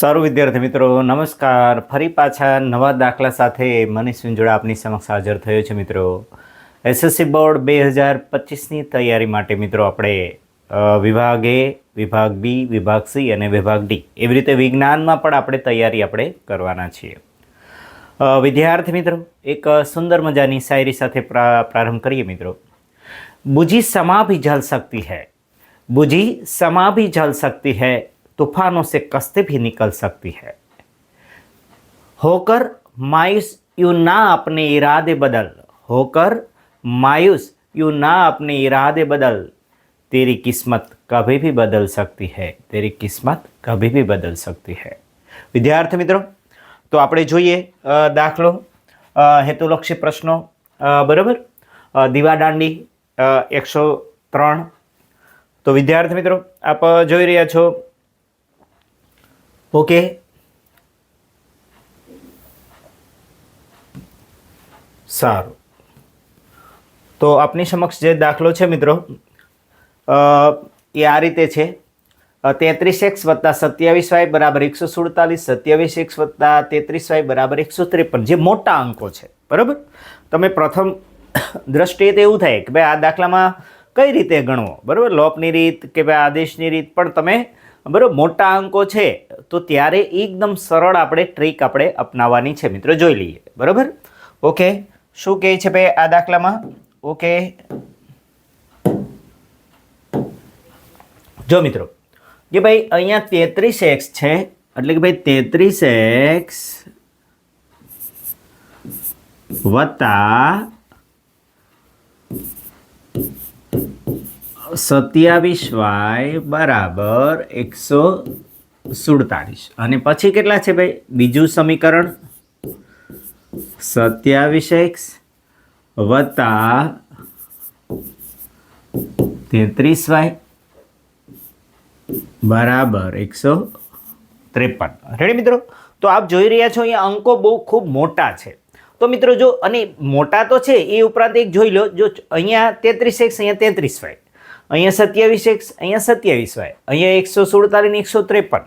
સારું વિદ્યાર્થી મિત્રો, નમસ્કાર. ફરી પાછા નવા દાખલા સાથે મનીષ વિંજોડા આપની સમક્ષ હાજર થયો છે મિત્રો. એસએસસી બોર્ડ બે હજાર પચીસની તૈયારી માટે મિત્રો આપણે વિભાગ એ વિભાગ બી વિભાગ સી અને વિભાગ ડી એવી રીતે વિજ્ઞાનમાં પણ આપણે તૈયારી આપણે કરવાના છીએ. વિદ્યાર્થી મિત્રો, એક સુંદર મજાની શાયરી સાથે પ્રારંભ કરીએ મિત્રો. બુજી સમા ભી જલ સકતી હૈ. બુજી સમા ભી જલ સકતી હૈ. तूफानों से कस्ते भी निकल सकती है होकर मायूस यू ना अपने इरादे बदल होकर मायूस यू ना अपने इरादे बदल तेरी किस्मत कभी भी बदल सकती है तेरी किस्मत कभी भी बदल सकती है વિદ્યાર્થી મિત્રો તો આપણે જોઈએ અ, દાખલો અ, હેતુલક્ષી પ્રશ્નો અ, બરાબર અ, દીવાદાંડી એકસો ત્રણ તો વિદ્યાર્થી મિત્રો આપ જોઈ રહ્યા છો ઓકે? સારું. તો આપની સમક્ષ જે દાખલો છે મિત્રો એ આ રીતે છે. તેત્રીસ એક્સ વત્તા સત્યાવીસ વાય બરાબર એકસો સુડતાલીસ, સત્યાવીસ એક્સ વત્તા તેત્રીસ વાય બરાબર એકસો ત્રેપન, જે મોટા અંકો છે. બરાબર? તમે પ્રથમ દ્રષ્ટિએ તો એવું થાય કે ભાઈ આ દાખલામાં કઈ રીતે ગણવો? બરાબર? લોપની રીત કે ભાઈ આદેશની રીત પણ તમે બરાબર, મોટા અંકો છે, તો ત્યારે એકદમ સરળ આપણે ટ્રીક આપણે અપનાવવાની છે. મિત્રો, જોઈ લઈએ. બરાબર? ઓકે. શું કહે છે ભાઈ આ દાખલામાં? ઓકે. જો મિત્રો, કે ભાઈ અહીંયા તેત્રીસ એક્સ છે, એટલે કે ભાઈ તેત્રીસ એક્સ વત્તા સત્યાવીસ વાય બરાબર એકસો સુડતાલીસ અને પછી કેટલા છે ભાઈ? બીજું સમીકરણ? સત્યાવીસ એક્સ વત્તા તેત્રીસ વાય બરાબર એકસો ત્રેપન. રેડી મિત્રો? તો આપ જોઈ રહ્યા છો, અહીંયા અંકો બહુ ખૂબ મોટા છે. તો મિત્રો જો, અને મોટા તો છે, એ ઉપરાંત એક જોઈ લો, જો અહીંયા તેત્રીસ એક્સ, અહીંયા તેત્રીસ વાય. અહીંયા સત્યાવીસ એક્સ અહીંયા સત્યાવીસ વાય અહીંયા એકસો સુડતાલીસ એકસો ત્રેપન.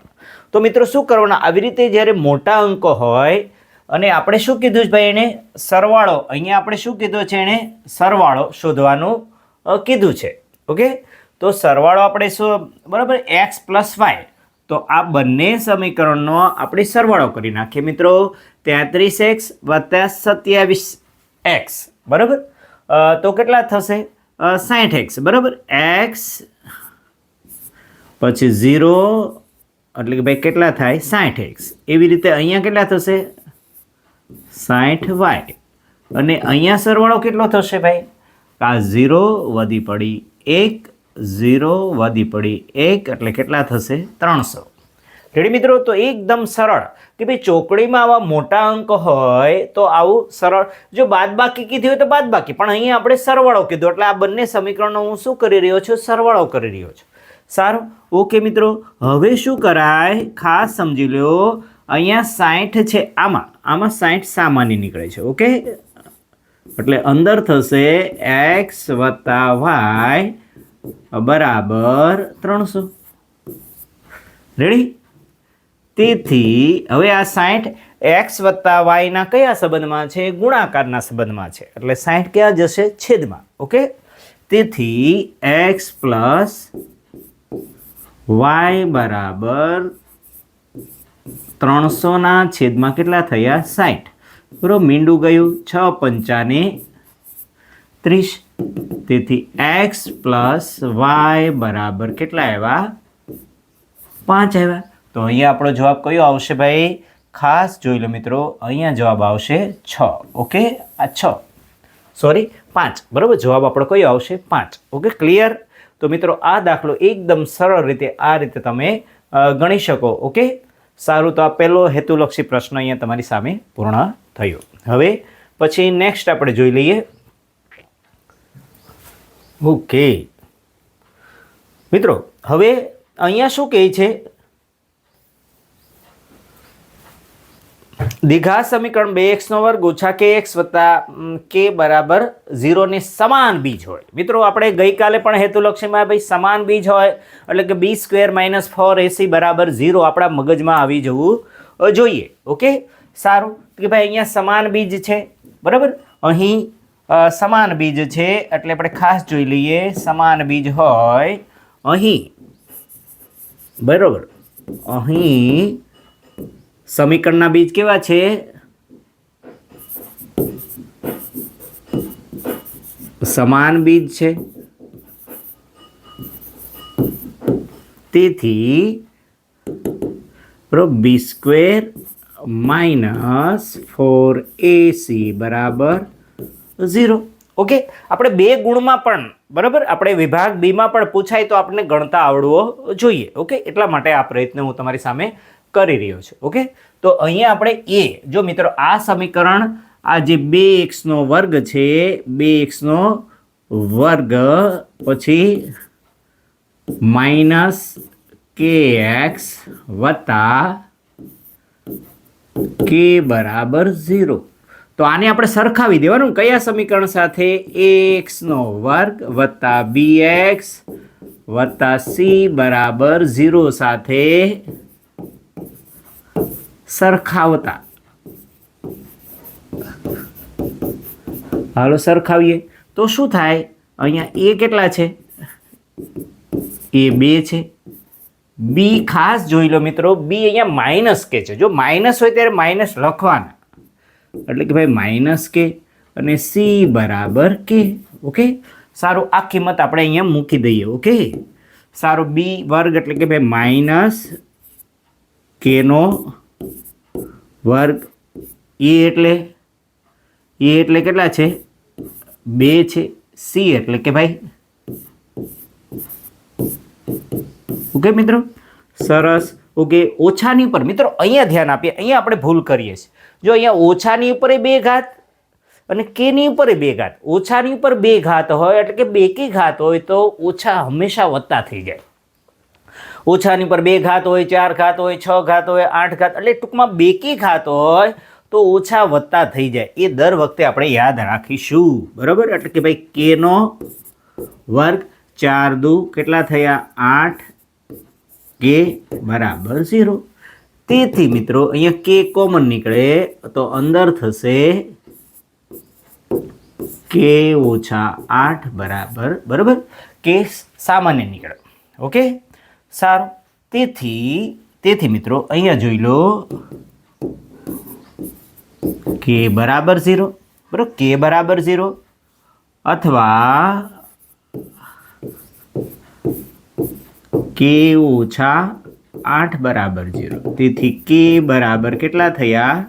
તો મિત્રો શું કરવાના? આવી રીતે જ્યારે મોટા અંકો હોય, અને આપણે શું કીધું છે ભાઈ એને? સરવાળો. અહીંયા આપણે શું કીધું છે એણે સરવાળો શોધવાનું કીધું છે. ઓકે? તો સરવાળો આપણે શું, બરાબર એક્સ પ્લસ વાય તો આ બંને સમીકરણનો આપણે સરવાળો કરી નાખીએ મિત્રો. તેત્રીસ એક્સ વત્તા સત્યાવીસ એક્સ બરાબર? તો કેટલા થશે? સાઠ એક્સ, બરાબર? એક્સ પછી ઝીરો, એટલે કે ભાઈ કેટલા થાય? સાઠ એક્સ. એવી રીતે અહીંયા કેટલા થશે? સાઠ વાય. અને અહીંયા સરવાળો કેટલો થશે ભાઈ? આ ઝીરો વધી પડી એક, ઝીરો વધી પડી એક, એટલે કેટલા થશે? ત્રણસો. રેડી મિત્રો? તો એકદમ સરળ. કે ભાઈ ચોકડીમાં આવા મોટા અંક હોય તો આવું સરળ. જો બાદબાકી કીધી હોય તો બાદબાકી. પણ અહીંયા આપણે સરવાળો કીધો. એટલે આ બંને સમીકરણો હું શું કરી રહ્યો છું? સરવાળો કરી રહ્યો છું. સારું. ઓકે મિત્રો. હવે શું કરાય? ખાસ સમજી લો. અહીંયા સાઠ છે આમાં. આમાં સાઠ સામાન્ય નીકળે છે. ઓકે? એટલે અંદર થશે એક્સ વત્તા વાય બરાબર ત્રણસો. રેડી? તેથી હવે આ સાઠ એક્સ વત્તા વાયના કયા સંબંધમાં છે? ગુણાકારના સંબંધમાં છે. એટલે સાઠ ક્યાં જશે? છેદમાં. ઓકે? તેથી એક્સ પ્લસ વાય બરાબર ત્રણસોના છેદમાં કેટલા થયા? સાઠ બરોબર? મીંડું ગયું છ પંચાને ત્રીસ. તેથી એક્સ પ્લસ વાય બરાબર કેટલા આવ્યા? પાંચ આવ્યા. તો અહીંયા આપણો જવાબ કયો આવશે ભાઈ? ખાસ જોઈ લો મિત્રો, અહીંયા જવાબ આવશે છ. ઓકે? આ છ. સોરી પાંચ. બરાબર? જવાબ આપણો કયો આવશે? પાંચ. ઓકે ક્લિયર તો મિત્રો, આ દાખલો એકદમ સરળ રીતે આ રીતે તમે ગણી શકો. ઓકે? સારું, તો આ પહેલો હેતુલક્ષી પ્રશ્ન અહીંયા તમારી સામે પૂર્ણ થયો. હવે પછી નેક્સ્ટ આપણે જોઈ લઈએ. ઓકે. મિત્રો, હવે અહીંયા શું કહે છે? દ્વિઘાત સમીકરણ બે એક્સનો વર્ગ ઓછા કે એક્સ વત્તા કે બરાબર ઝીરોની સમાન બીજ હોય. મિત્રો, આપણે ગઈકાલે પણ હેતુલક્ષીમાં ભાઈ સમાન બીજ હોય, એટલે કે B square minus four AC બરાબર ઝીરો આપણા મગજમાં આવી જવું જોઈએ. ઓકે? સારું. કે ભાઈ અહીંયા સમાન બીજ છે. બરાબર? અહીં સમાન બીજ છે, એટલે આપણે ખાસ જોઈ લઈએ. સમાન બીજ હોય અહીં. બરાબર. અહીં સમીકરણના બીજ કેવા છે? સમાન બીજ છે. તેથી, બરોબર B square minus four AC બરાબર ઝીરો ઓકે આપણે બે ગુણમાં પણ, બરાબર, આપણે વિભાગ બીમાં પણ પૂછાય તો આપણને ગણતા આવડવો જોઈએ. ઓકે એટલા માટે આ પ્રયત્ન હું તમારી સામે કરી રહ્યો છે, ઓકે? તો અહીંયા આપણે એ, જો મિત્રો, આ સમીકરણ, આ જે બે એક્સનો વર્ગ છે, બે એક્સનો વર્ગ, પછી માઇનસ કે એક્સ વત્તા કે બરાબર ઝીરો. તો આને આપણે સરખાવી દેવાનું કયા સમીકરણ સાથે? એક્સનો વર્ગ વત્તા બી એક્સ વત્તા સી બરાબર ઝીરો સાથે સરખાવતા. હાલો, સરખાવીએ. તો શું થાય? અહીંયા એ કેટલા છે? એ બે છે. બી ખાસ જોઈ લો મિત્રો બી અહીંયા માઇનસ કે છે. જો માઇનસ હોય ત્યારે માઇનસ લખવાના. એટલે કે ભાઈ માઇનસ કે અને સી બરાબર કે ઓકે સારું, આ કિંમત આપણે અહીંયા મૂકી દઈએ ઓકે સારું બી વર્ગ એટલે કે ભાઈ માઇનસ કેનો વર્ગ એ એટલે એ એટલે કેટલા છે? બે છે. સી એટલે કે ભાઈ? ઓકે મિત્રો? સરસ. ઓકે, ઓછાની ઉપર. મિત્રો, અહીંયા ધ્યાન આપીએ. અહીંયા આપણે ભૂલ કરીએ છીએ. જો અહીંયા ઓછાની ઉપર બે ઘાત અને કેની ઉપર બે ઘાત. ઓછાની ઉપર બે ઘાત હોય એટલે કે બે કે ઘાત હોય તો ઓછા હંમેશા વધતા થઈ જાય. ઓછાની પર બે ઘાત હોય, ચાર ઘાત હોય, છ ઘાત હોય, આઠ ઘાત, એટલે ટૂંકમાં બેકી ઘાત હોય, તો ઓછા વધતા થઈ જાય. એ દર વખતે આપણે યાદ રાખીશું. બરાબર? એટલે કે ભાઈ કેનો વર્ગ ચાર દુ કેટલા થયા? આઠ. કે બરાબર ઝીરો. તેથી મિત્રો, અહીંયા કે કોમન નીકળે, તો અંદર થશે કે ઓછા આઠ બરાબર. બરાબર? કે સામાન્ય નીકળે. ઓકે? સારું. તેથી તેથી મિત્રો, અહીંયા જોઈ લો. કે બરાબર ઝીરો. બરાબર? કે બરાબર ઝીરો. અથવા કે ઓછા આઠ બરાબર ઝીરો. તેથી કે બરાબર કેટલા થયા?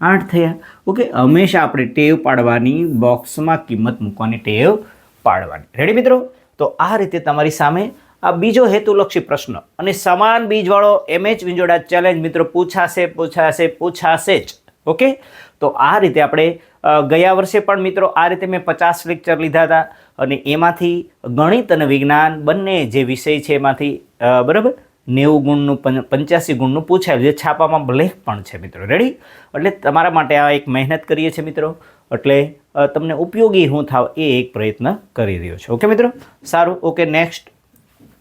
આઠ થયા. ઓકે હંમેશા આપણે ટેવ પાડવાની બોક્સમાં કિંમત મૂકવાની ટેવ પાડવાની. રેડી મિત્રો? તો આ રીતે તમારી સામે આ બીજો હેતુલક્ષી પ્રશ્ન. અને સમાન બીજવાળો એમએચ વિંજોડા ચેલેન્જ મિત્રો પૂછાશે પૂછાશે પૂછાશે જ. ઓકે? તો આ રીતે આપણે ગયા વર્ષે પણ મિત્રો આ રીતે મેં પચાસ લેક્ચર લીધા હતા. અને એમાંથી ગણિત અને વિજ્ઞાન બંને જે વિષય છે એમાંથી બરાબર? નેવું ગુણનું પંચ્યાસી ગુણનું પૂછાયેલું જે છાપામાં બ્લેક પણ છે મિત્રો. રેડી એટલે તમારા માટે આ એક મહેનત કરીએ છીએ મિત્રો. એટલે તમને ઉપયોગી હું થાવ એ એક પ્રયત્ન કરી રહ્યો છું. ઓકે મિત્રો? સારું. ઓકે નેક્સ્ટ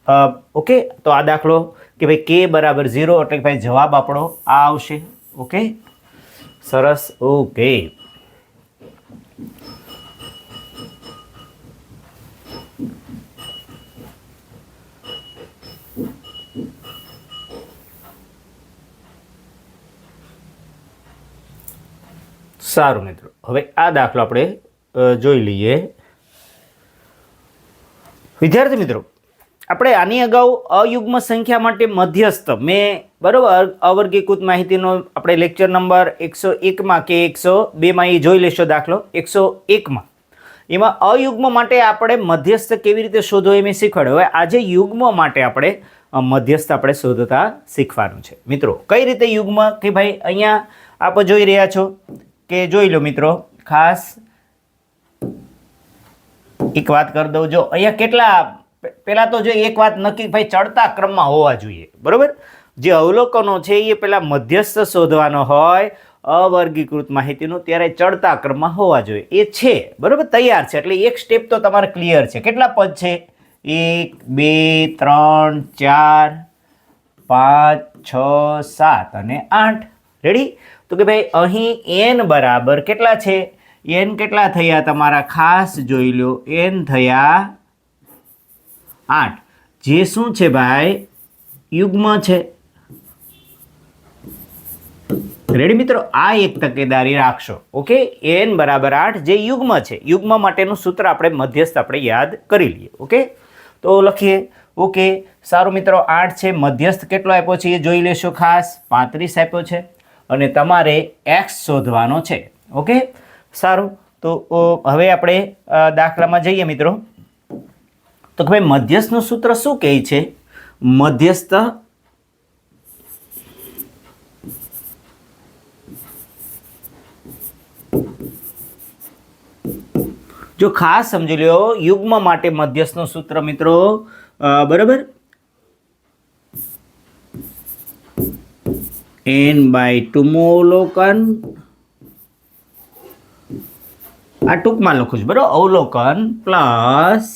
ઓકે તો આ દાખલો કે ભાઈ કે બરાબર ઝીરો એટલે ભાઈ જવાબ આપણો આ આવશે. ઓકે સરસ. ઓકે સારું મિત્રો. હવે આ દાખલો આપણે જોઈ લઈએ. વિદ્યાર્થી મિત્રો આપણે આની અગાઉ અયુગ્મ સંખ્યા માટે મધ્યસ્થ, મેં, બરાબર? અવર્ગીકૃત માહિતીનો આપણે લેક્ચર નંબર એકસો એકમાં કે એકસો બેમાં એ જોઈ લેશો દાખલો. એકસો એકમાં. એમાં અયુગ્મ માટે આપણે મધ્યસ્થ કેવી રીતે શોધો એ મેં શીખવાડ્યું. હવે આજે યુગ્મ માટે આપણે મધ્યસ્થ આપણે શોધતા શીખવાનું છે. મિત્રો, કઈ રીતે યુગ્મ? કે ભાઈ, અહીંયા આપ જોઈ રહ્યા છો કે જોઈ લો મિત્રો, ખાસ એક વાત કરી દઉં. જો, અહીંયા કેટલા પહેલા તો જો એક વાત નક્કી, ભાઈ, ચડતા ક્રમમાં હોવા જોઈએ, બરોબર? જે અવલોકનો છે એ પેલા મધ્યસ્થ શોધવાનો હોય, અવર્ગીકૃત માહિતીનું, ત્યારે ચડતા ક્રમમાં હોવા જોઈએ. એ છે, બરાબર? તૈયાર છે. એટલે એક સ્ટેપ તો તમારે ક્લિયર છે. કેટલા પદ છે? એક, બે, ત્રણ, ચાર, પાંચ, છ, સાત અને આઠ. રેડી તો કે ભાઈ, અહીં એન બરાબર કેટલા છે? એન કેટલા થયા તમારા? ખાસ જોઈ લો. એન થયા આઠ. જે શું છે ભાઈ? યુગ્મ છે. રેડી મિત્રો? આ એક તકેદારી રાખશો. ઓકે એન બરાબર આઠ જે યુગ્મ છે. યુગ્મ માટેનું સૂત્ર આપણે મધ્યસ્થ આપણે યાદ કરી લઈએ. ઓકે તો લખીએ. ઓકે સારું મિત્રો, આઠ છે. મધ્યસ્થ કેટલો આપ્યો છે એ જોઈ લેશો ખાસ. પાંત્રીસ આપ્યો છે. અને તમારે એક્સ શોધવાનો છે. ઓકે સારું. તો હવે આપણે દાખલામાં જઈએ મિત્રો. તો કે ભાઈ મધ્યસ્થનું સૂત્ર શું કહે છે? મધ્યસ્થ જો ખાસ સમજી લ્યો, યુગ્મ માટે મધ્યસ્થનું સૂત્ર મિત્રો બરોબર? એન બાય ટુમો અવલોકન. આ ટૂંકમાં લખું છું, બરાબર? અવલોકન plus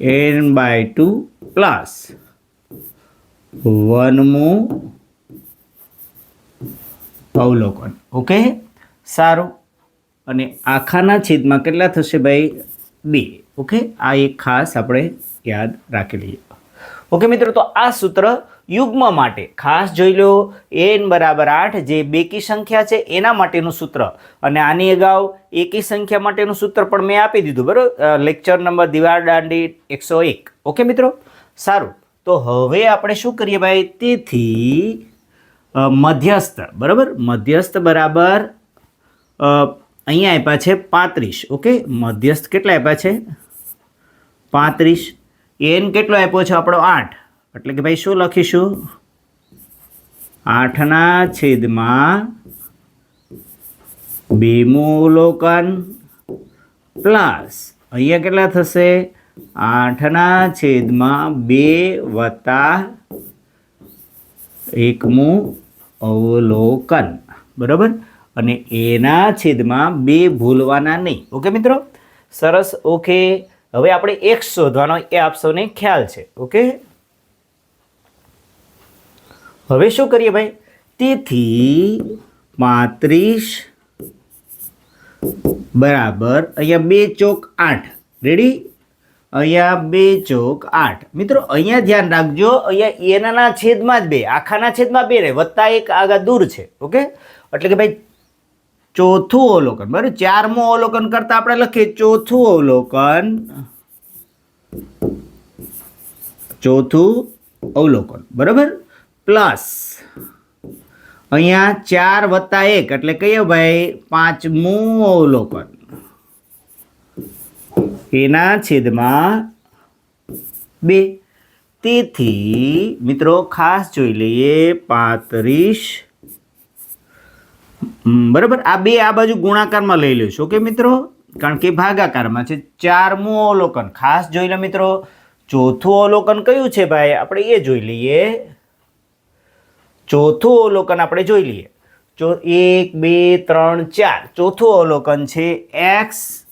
N by two plus વનમું અવલોકન. ઓકે સારું. અને આખાના છેદમાં કેટલા થશે ભાઈ? બે. ઓકે આ એક ખાસ આપણે યાદ રાખી લઈએ. ઓકે મિત્રો, તો આ સૂત્ર યુગ્મ માટે. ખાસ જોઈ લો એન બરાબર આઠ જે બેકી સંખ્યા છે, એના માટેનું સૂત્ર. અને આની અગાઉ એકી સંખ્યા માટેનું સૂત્ર પણ મેં આપી દીધું, બરાબર? લેક્ચર નંબર દિવાળ દાંડી એકસો એક. ઓકે મિત્રો? સારું. તો હવે આપણે શું કરીએ ભાઈ? તેથી મધ્યસ્થ, બરાબર? મધ્યસ્થ બરાબર અહીંયા આપ્યા છે પાંત્રીસ. ઓકે? મધ્યસ્થ કેટલા આપ્યા છે? પાંત્રીસ. એન કેટલો આપ્યો છે? આપણો આઠ. એટલે કે ભાઈ શું લખીશું? આઠના છેદમાં બીમુલોકન પ્લસ. અહીંયા કેટલા થશે? આઠના છેદમાં બે વત્તા એકમું અવલોકન. બરાબર? અને એના છેદમાં બે ભૂલવાના નહીં. ઓકે મિત્રો? સરસ. ઓકે. હવે આપણે એક્સ શોધવાનો એ આપ સૌને ખ્યાલ છે. ઓકે? હવે શું કરીએ ભાઈ? તેથી પાંત્રીસ બરાબર, અહીંયા બે ચોક આઠ. રેડી અહીંયા બે ચોક આઠ. મિત્રો, અહીંયા ધ્યાન રાખજો, અહીંયા એનાના છેદમાં જ બે, આખાના છેદમાં બે રહે, વત્તા એક આગળ દૂર છે, ઓકે? એટલે કે ભાઈ, ચોથું અવલોકન, બરાબર? ચારમું અવલોકન કરતા આપણે લખીએ, ચોથું અવલોકન ચોથું અવલોકન, બરાબર? પ્લસ. અહીંયા ચાર વત્તા એક એટલે કહીએ ભાઈ? પાંચમું અવલોકન એના છેદમાં બે. તેથી મિત્રો ખાસ જોઈ લઈએ પાંત્રીસ. બરાબર? આ બે આ બાજુ ગુણાકારમાં લઈ લઈશું ઓકે મિત્રો? કારણ કે ભાગાકારમાં છે ચારમું અવલોકન ખાસ જોઈ લે મિત્રો. ચોથું અવલોકન કયું છે ભાઈ? આપણે એ જોઈ લઈએ. ચોથું અવલોકન આપણે જોઈ લઈએ. ચો એક, બે, ત્રણ, ચાર. ચોથું અવલોકન છે એક્સ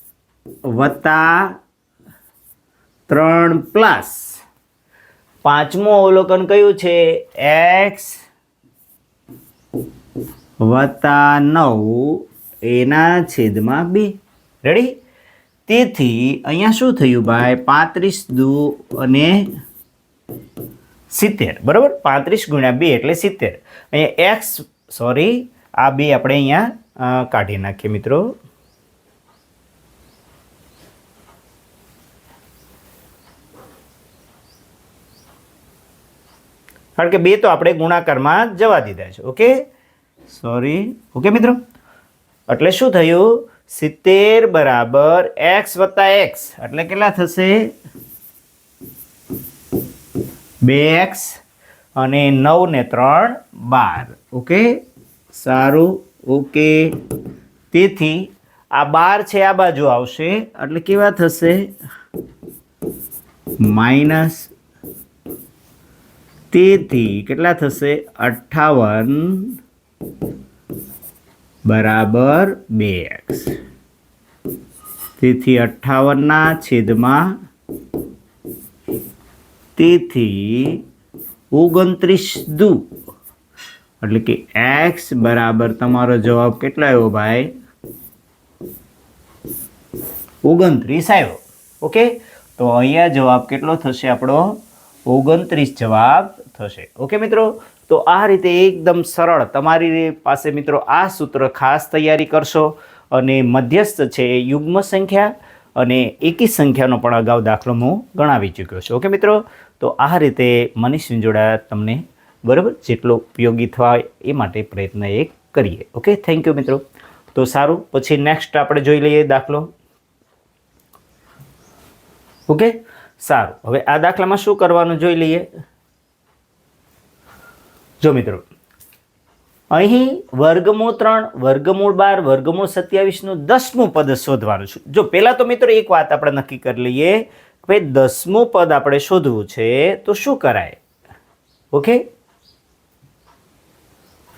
વત્તા ત્રણ પ્લસ. પાંચમું અવલોકન કયું છે? એક્સ વત્તા નવ, એના છેદમાં બે. રેડી તેથી અહીંયા શું થયું ભાઈ? પાંત્રીસ દુ અને સિત્તેર, બરાબર? પાંત્રીસ ગુણ્યા બે એટલે સિત્તેર. અહીંયા એક્સ સોરી આ બે આપણે અહીંયા કાઢી નાખીએ મિત્રો. કારણ કે બે તો આપણે ગુણાકારમાં જવા દીધા છે, ઓકે? સોરી ઓકે મિત્રો? એટલે શું થયું? સિત્તેર બરાબર એક્સ વત્તા એક્સ એટલે કેટલા થશે? બે એક્સ અને નવ ને ત્રણ બાર. ઓકે? સારું. ઓકે. તેથી આ બાર છે, આ બાજુ આવશે. એટલે કેવા થશે? માઇનસ તેથી કેટલા થશે? અઠ્ઠાવન બરાબર બે એક્સ. તેથી અઠ્ઠાવનના છેદમાં તેથી ઓગણત્રીસ દુ. એટલે કે એક્સ બરાબર તમારો જવાબ કેટલો આવ્યો ભાઈ? ઓગણત્રીસ આવ્યો. ઓકે? તો અહીંયા જવાબ કેટલો થશે આપણો? ઓગણત્રીસ જવાબ થશે. ઓકે મિત્રો? તો આ રીતે એકદમ સરળ તમારી પાસે મિત્રો આ સૂત્ર ખાસ તૈયારી કરશો અને મધ્યસ્થ છે યુગ્મ સંખ્યા. અને એકી સંખ્યાનો પણ અગાઉ દાખલો હું ગણાવી ચૂક્યો છું. ઓકે મિત્રો? તો આ રીતે મનીષ સિંજોડા તમને બરાબર જેટલો ઉપયોગી થાય એ માટે પ્રયત્ન એ કરીએ. ઓકે? થેન્ક યુ મિત્રો. તો સારું, પછી નેક્સ્ટ આપણે જોઈ લઈએ દાખલો. ઓકે? સારું. હવે આ દાખલામાં શું કરવાનું જોઈ લઈએ? જો મિત્રો અહીં વર્ગમૂળ ત્રણ, વર્ગમૂળ બાર, વર્ગમૂળ સત્યાવીસનું દસમું પદ શોધવાનું છે. જો પહેલાં તો મિત્રો એક વાત આપણે નક્કી કરી લઈએ કે ભાઈ દસમું પદ આપણે શોધવું છે, તો શું કરાય? ઓકે?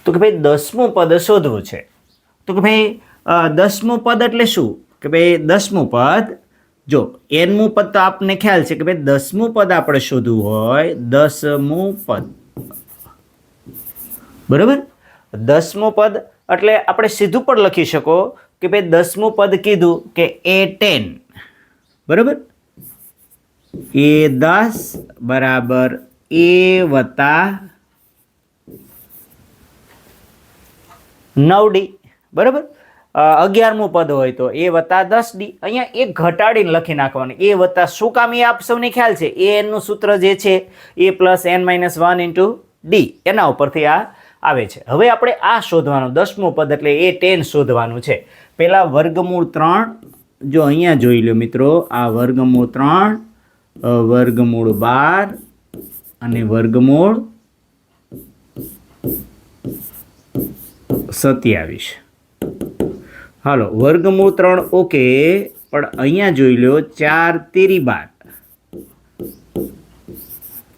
તો કે ભાઈ દસમું પદ શોધવું છે. તો કે ભાઈ દસમું પદ એટલે શું? કે ભાઈ દસમું પદ, જો, એનમું પદ તો આપને ખ્યાલ છે કે ભાઈ દસમું પદ આપણે શોધવું હોય, દસમું પદ. બરાબર? દસમું પદ, એટલે આપણે સીધું પણ લખી શકો કે ભાઈ દસમું પદ કીધું કે એ ટેન. બરાબર? એ દસ બરાબર એ વત્તા નવ ડી. બરાબર? અગિયારમું પદ હોય તો એ વત્તા દસ ડી. અહીંયા એક ઘટાડીને લખી નાખવાનું. એ વત્તા શું કામ એ આપ સૌને ખ્યાલ છે? એ એનનું સૂત્ર જે છે, A plus N minus one into D એના ઉપરથી આ આવે છે. હવે આપણે આ શોધવાનું, દસમું પદ એટલે એ ટેન શોધવાનું છે. પહેલાં વર્ગમૂળ ત્રણ, જો અહીંયા જોઈ લો મિત્રો, આ વર્ગમૂળ ત્રણ વર્ગમૂળ બાર અને વર્ગમૂળ સત્યાવીસ. હાલો, વર્ગમૂળ ત્રણ ઓકે પણ અહીંયા જોઈ લો ચાર તેરી બાર.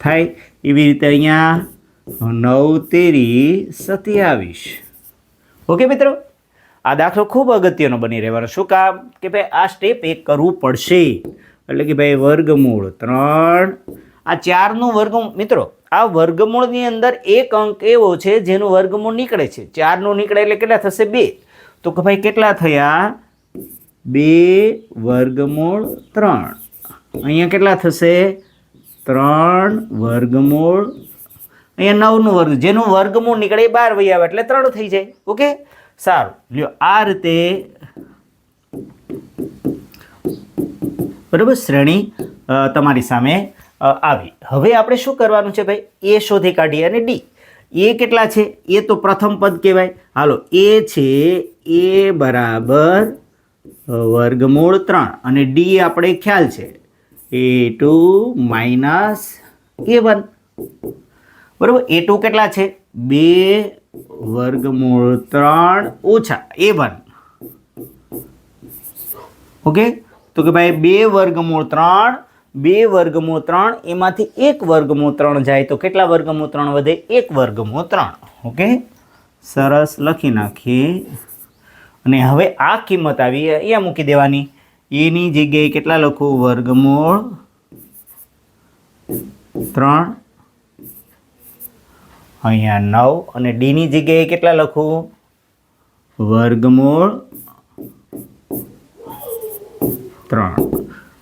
થાય એવી રીતે અહીંયા નવ તેરી સત્યાવીસ. ઓકે મિત્રો? આ દાખલો ખૂબ અગત્યનો બની રહેવાનો શું કામ? કે ભાઈ આ સ્ટેપ એક કરવું પડશે. એટલે કે ભાઈ વર્ગમૂળ ત્રણ. આ ચારનું વર્ગમૂળ, મિત્રો, આ વર્ગમૂળની અંદર એક અંક એવો છે જેનું વર્ગમૂળ નીકળે છે. ચારનું નીકળે એટલે કેટલા થશે? બે. તો કે ભાઈ કેટલા થયા? બે વર્ગમૂળ ત્રણ. અહીંયા કેટલા થશે? ત્રણ વર્ગમૂળ અહીંયા નવનું વર્ગ, જેનું વર્ગમૂળ નીકળે એ બાર વહી આવે એટલે ત્રણ થઈ જાય. ઓકે? સારું. લ્યો, આ રીતે બરાબર શ્રેણી તમારી સામે આવી. હવે આપણે શું કરવાનું છે ભાઈ? એ શોધી કાઢીએ અને ડી. એ કેટલા છે? એ તો પ્રથમ પદ કહેવાય. હાલો, એ છે એ બરાબર વર્ગમૂળ ત્રણ. અને ડી આપણે ખ્યાલ છે. A two minus A one. બરાબર? એ ટુ કેટલા છે? બે વર્ગમૂળ ત્રણ ઓછા. A one. ઓકે? તો કે ભાઈ, બે વર્ગમૂળ ત્રણ, બે વર્ગમૂળ ત્રણ, એમાંથી એક વર્ગમૂળ ત્રણ જાય તો કેટલા વર્ગમૂળ ત્રણ વધે? એક વર્ગમૂળ ત્રણ. ઓકે? સરસ લખી નાખીએ. અને હવે આ કિંમત આવી અહીંયા મૂકી દેવાની. એની જગ્યાએ કેટલા લખું? વર્ગમૂળ ત્રણ. અહીંયા નવ અને ડીની જગ્યાએ કેટલા લખું? વર્ગમૂળ ત્રણ.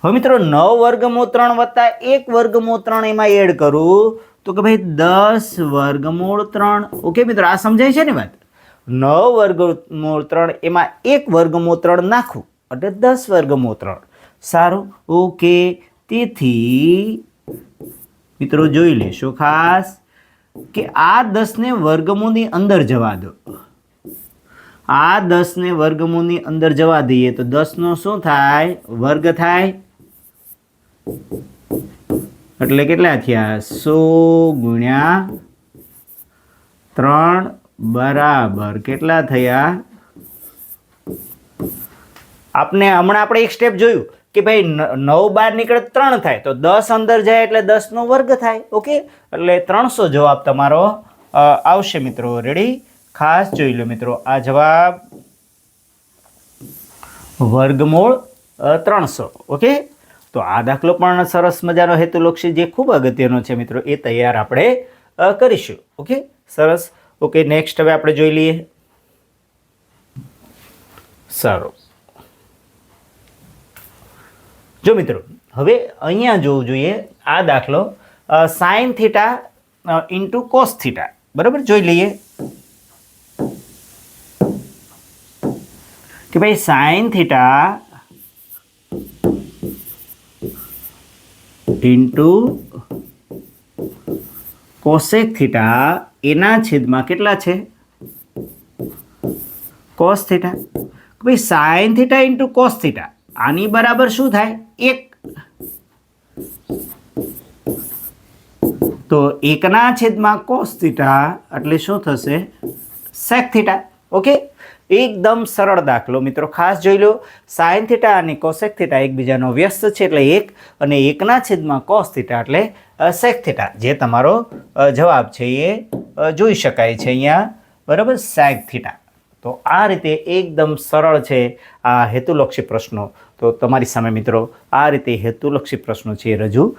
હવે મિત્રો, નવ વર્ગમૂળ ત્રણ વત્તા એક વર્ગમૂળ ત્રણ એમાં એડ કરું તો કે ભાઈ દસ વર્ગમૂળ ત્રણ. ઓકે મિત્રો, આ સમજાય છે ને વાત? નવ વર્ગમૂળ ત્રણ એમાં એક વર્ગમૂળ ત્રણ નાખું. એટલે દસ વર્ગમૂળ ત્રણ. સારું? ઓકે તેથી મિત્રો, જોઈ લેશો ખાસ. કે આ દસને વર્ગમૂળની અંદર જવા દો. આ દસને વર્ગમૂળની અંદર જવા દઈએ તો દસનો શું થાય? વર્ગ થાય. એટલે કેટલા થયા? સો ગુણ્યા ત્રણ બરાબર કેટલા થયા? આપને હમણાં આપણે એક સ્ટેપ જોયું. કે ભાઈ નવ બાર નીકળે ત્રણ થાય. તો દસ અંદર જાય એટલે દસનો વર્ગ થાય. ઓકે? એટલે ત્રણસો જવાબ તમારો આવશે મિત્રો. રેડી ખાસ જોઈ લો મિત્રો. આ જવાબ વર્ગમૂળ ત્રણસો. ઓકે? તો આ દાખલો પણ સરસ મજાનો હેતુલક્ષી જે ખૂબ અગત્યનો છે મિત્રો, એ તૈયાર આપણે કરીશું. ઓકે? સરસ. ઓકે, નેક્સ્ટ હવે આપણે જોઈ લઈએ. સારું. જો મિત્રો, હવે અહીંયા જોવું જોઈએ આ દાખલો sine theta into cos theta. બરાબર? જોઈ લઈએ. કે ભાઈ sine theta into cosec theta એના છેદમાં કેટલા છે? Cos theta. ભાઈ sine theta into cos theta. આની બરાબર શું થાય? એક. તો એકના છેદમાં કોસ થીટા એટલે શું થશે? સેક થીટા ઓકે એકદમ સરળ દાખલો. મિત્રો, ખાસ જોઈ લો. સાઇન થીટા અને કોસેક થીટા એકબીજાનો વ્યસ્ત છે એટલે એક અને એકના છેદમાં કોસ થીટા એટલે સેક થીટા જે તમારો જવાબ છે એ જોઈ શકાય છે અહીંયા. બરાબર? સેક થીટા તો આ રીતે એકદમ સરળ છે આ હેતુલક્ષી પ્રશ્નો. તો તમારી સામે મિત્રો, આ રીતે હેતુલક્ષી પ્રશ્નો છે રજૂ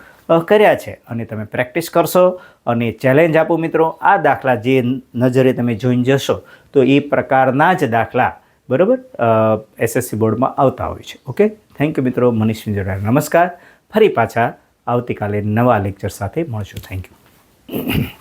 કર્યા છે. અને તમે પ્રેક્ટિસ કરશો અને ચેલેન્જ આપો મિત્રો, આ દાખલા જે નજરે તમે જોઈને જશો, તો એ પ્રકારના જ દાખલા, બરાબર? એસએસસી બોર્ડમાં આવતા હોય છે. ઓકે? થેન્ક યુ મિત્રો, મનીષ વિંજોડા નમસ્કાર. ફરી પાછા આવતીકાલે નવા લેક્ચર સાથે મળશું. Thank you.